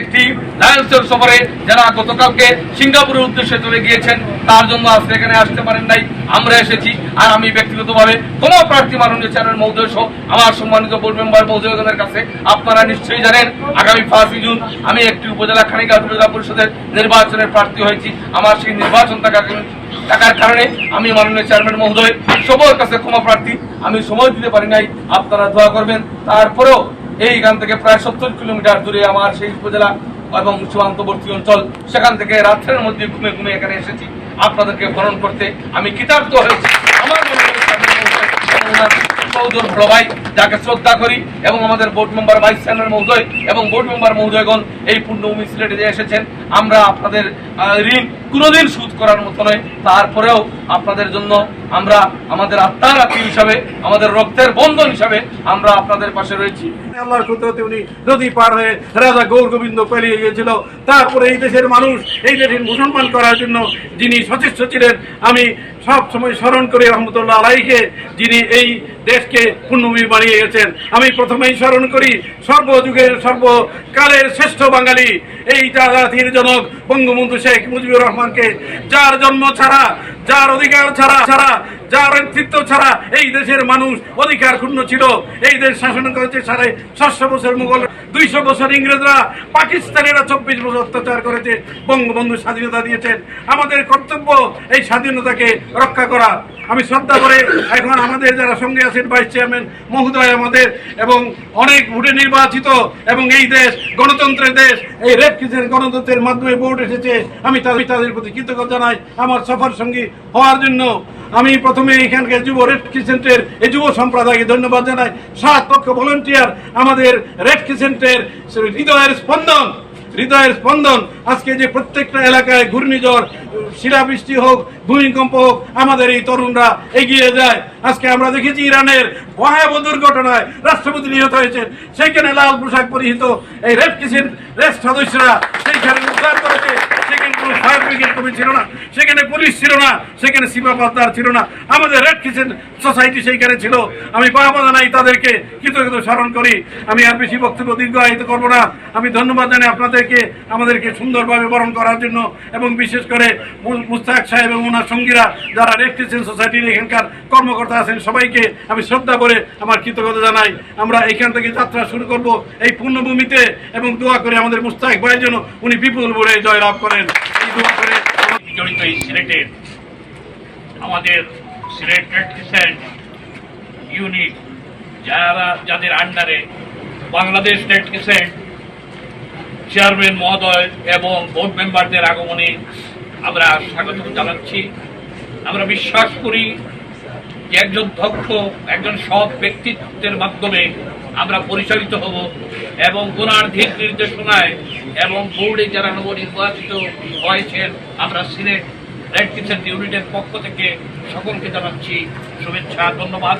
একটি লায়ন্সের সফরে যারা গতকালকে সিঙ্গাপুরের উদ্দেশ্যে চলে গিয়েছেন, তার জন্য আজকে এখানে আসতে পারেন নাই। আমরা এসেছি আর আমি ব্যক্তিগতভাবে কোন প্রার্থী মাননীয় চেয়ারম্যান মহোদয় সহ আমার সম্মানিত বোর্ড মেম্বার মহোদয়গণের কাছে আপনারা নিশ্চয়ই জানেন, আগামী পাঁচই জুন আমি একটি উপজেলা খানিকা উপজেলা পরিষদের নির্বাচনের প্রার্থী হয়েছি। আমার সেই নির্বাচন থাকার থাকার কারণে আমি মাননীয় চেয়ারম্যান মহোদয় সবার কাছে ক্ষমা প্রার্থী। আমি সময় দিতে পারি নাই, আপনারা দোয়া করবেন। তারপরেও এইখান থেকে প্রায় সত্তর কিলোমিটার দূরে আমার সেই উপজেলা এবং সীমান্তবর্তী অঞ্চল। সেখান থেকে রাত্রের মধ্যে ঘুমে ঘুমে এখানে এসেছি। আপনাদেরকে বরণ করতে আমি কৃতার্থ হয়েছি। যাকে শ্রদ্ধা করি এবং আমাদের বোর্ড মেম্বার এবং বোর্ড মেম্বার এই যে এসেছেন, আমরা আপনাদের ঋণ কোনোদিন সুদ করার মতো নয়। তারপরেও আপনাদের জন্য আমরা আমাদের আত্মার হিসাবে, আমাদের রক্তের বন্ধন হিসাবে আমরা আপনাদের পাশে রয়েছি। আল্লাহর কুদরতে উনি নদী পার হয়ে রাজা গৌর গোবিন্দ পালিয়ে গিয়েছিল। তারপরে এই দেশের মানুষ এই দেশের মুসলমান করার জন্য যিনি সচেষ্ট ছিলেন, আমি সব সময় স্মরণ করি রহমতুল্লাহ আলাইকে যিনি এই দেশকে পূর্ণভূমি বানিয়ে গেছেন। আমি প্রথমেই স্মরণ করি সর্বযুগের সর্বকালের শ্রেষ্ঠ বাঙালি, এই জাতির জনক বঙ্গবন্ধু শেখ মুজিবুর রহমানকে, যার জন্ম ছাড়া যার অধিকার ছাড়া ছাড়া, যার নেতৃত্ব ছাড়া এই দেশের মানুষ অধিকার ক্ষুণ্ণ ছিল। এই দেশ শাসন করেছে সাড়ে সাতশো বছর মুঘল, দুইশো বছর ইংরেজরা, পাকিস্তানিরা চব্বিশ বছর অত্যাচার করেছে, বঙ্গবন্ধু স্বাধীনতা দিয়েছেন। আমাদের কর্তব্য এই স্বাধীনতাকে রক্ষা করা। আমি শ্রদ্ধা করে এখন আমাদের যারা সঙ্গে আছেন ভাইস চেয়ারম্যান মহোদয় আমাদের এবং অনেক ভোটে নির্বাচিত এবং এই দেশ, গণতন্ত্রের দেশ, এই রেড ক্রিসেন্ট গণতন্ত্রের মাধ্যমে ভোট এসেছে, আমি তাদের তাদের প্রতি কৃতজ্ঞতা জানাই আমার সফর সঙ্গী হওয়ার জন্য। আমি প্রথমে এখানকার যুব রেড ক্রিসেন্টের এই যুব সম্প্রদায়কে ধন্যবাদ জানাই। সাত পক্ষ ভলেন্টিয়ার আমাদের রেড ক্রিসেন্টের হৃদয়ের স্পন্দন। হৃদয়ের স্পন্দন। আজকে যে প্রত্যেকটা এলাকায় ঘূর্ণিঝড়, শিলাবৃষ্টি হোক, ভূমিকম্প হোক, আমাদের এই তরুণরা এগিয়ে যায়। আজকে আমরা দেখেছি ইরানের ভয়াবহ দুর্ঘটনায় রাষ্ট্রপতি নিহত হয়েছেন। সেইখানে লাল পোশাক পরিহিত এই রেড কিসির রেফ সদস্যরা সেইখানে উদ্ধার করেছে। কোনো ফায়ার ব্রিগেড ছিল না, সেখানে পুলিশ ছিল না, সেখানে ছিল না, আমাদের রেড কিচেন সোসাইটি সেইখানে ছিল। আমি তাদেরকে স্মরণ করি। আমি আর বেশি বক্তব্য দীর্ঘায়িত করব না। আমি ধন্যবাদ জানাই আপনাদেরকে, আমাদেরকে সুন্দরভাবে বরণ করার জন্য এবং বিশেষ করে মুস্তাক সাহেব এবং ওনার সঙ্গীরা যারা রেড কিচেন সোসাইটির এখানকার কর্মকর্তা আছেন, সবাইকে আমি শ্রদ্ধা করে আমার কৃতজ্ঞতা জানাই। আমরা এখান থেকে যাত্রা শুরু করব এই পূর্ণভূমিতে এবং দোয়া করে আমাদের মুস্তাক ভাইয়ের জন্য উনি বিপুল ভরে জয়লাভ করেন। দোয়া করে জড়িত এই সিলেটের আমাদের সিলেট রেড ইউনিট যারা, যাদের আন্ডারে বাংলাদেশ রেড ক্রিসেন্ট চেয়ারম্যান মহোদয় এবং বোর্ড মেম্বারদের আগমনে আমরা স্বাগত জানাচ্ছি। আমরা বিশ্বাস করি যে একজন দক্ষ, একজন সৎ ব্যক্তিত্বের মাধ্যমে আমরা পরিচালিত হব এবং ওনার দিক নির্দেশনায় এবং বোর্ডে যারা নবনির্বাচিত হয়েছেন, আমরা সিলেট রেড কিচেন ইউনিটের পক্ষ থেকে সকলকে জানাচ্ছি শুভেচ্ছা, ধন্যবাদ।